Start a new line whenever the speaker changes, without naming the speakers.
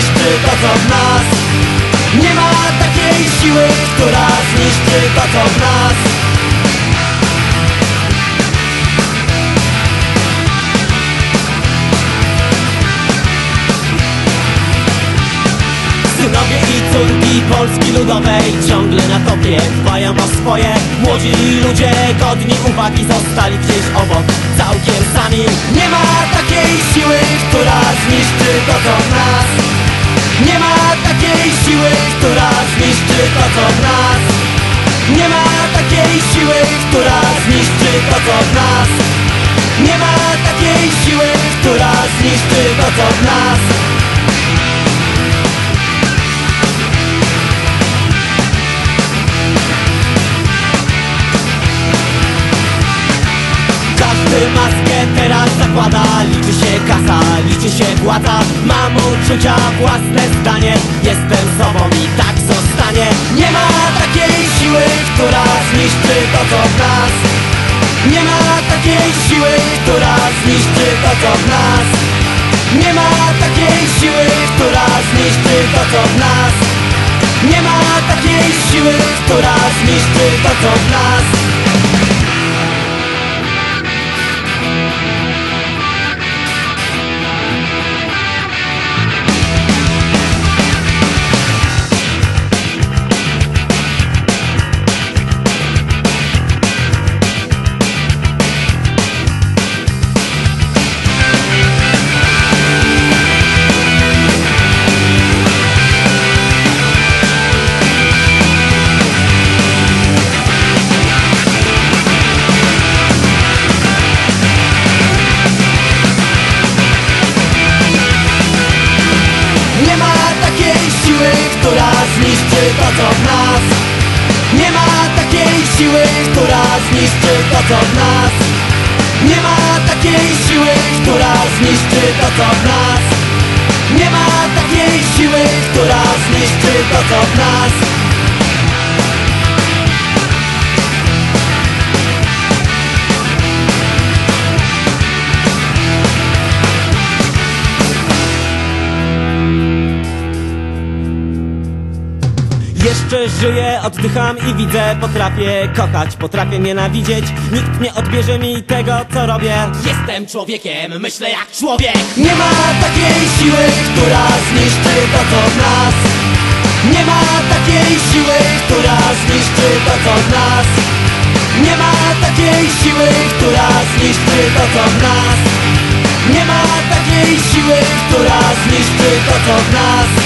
zniszczy to co w nas. Nie ma takiej siły, która zniszczy to co w nas. Synowie i córki Polski Ludowej ciągle na topie dbają o swoje. Młodzi ludzie godni uwagi zostali gdzieś obok. Całkiem sami. Nie ma takiej siły, która zniszczy to co w nas która zniszczy to co w nas. Nie ma takiej siły, która zniszczy to co w nas. Nie ma takiej siły, która zniszczy to co w nas. Każdy maskę teraz zakłada się władza Mam uczucia, własne zdanie. Jestem sobą i tak zostanie. Nie ma takiej siły, która zniszczy to co w nas. Nie ma takiej siły, która zniszczy to co w nas. Nie ma takiej siły, która zniszczy to co w nas. Nie ma takiej siły, która zniszczy to co w nas siły, która zniszczy to co w nas. Nie ma takiej siły, która zniszczy to co w nas. Nie ma takiej siły, która zniszczy to co w nas. Nie ma takiej siły, która zniszczy to co w nas Jeszcze żyję, oddycham i widzę Potrafię kochać, potrafię nienawidzieć. Nikt nie odbierze mi tego, co robię.
Jestem człowiekiem, myślę jak człowiek.
Nie ma takiej siły, która zniszczy to co w nas. Nie ma takiej siły, która zniszczy to co w nas. Nie ma takiej siły, która zniszczy to co w nas. Nie ma takiej siły, która zniszczy to co w nas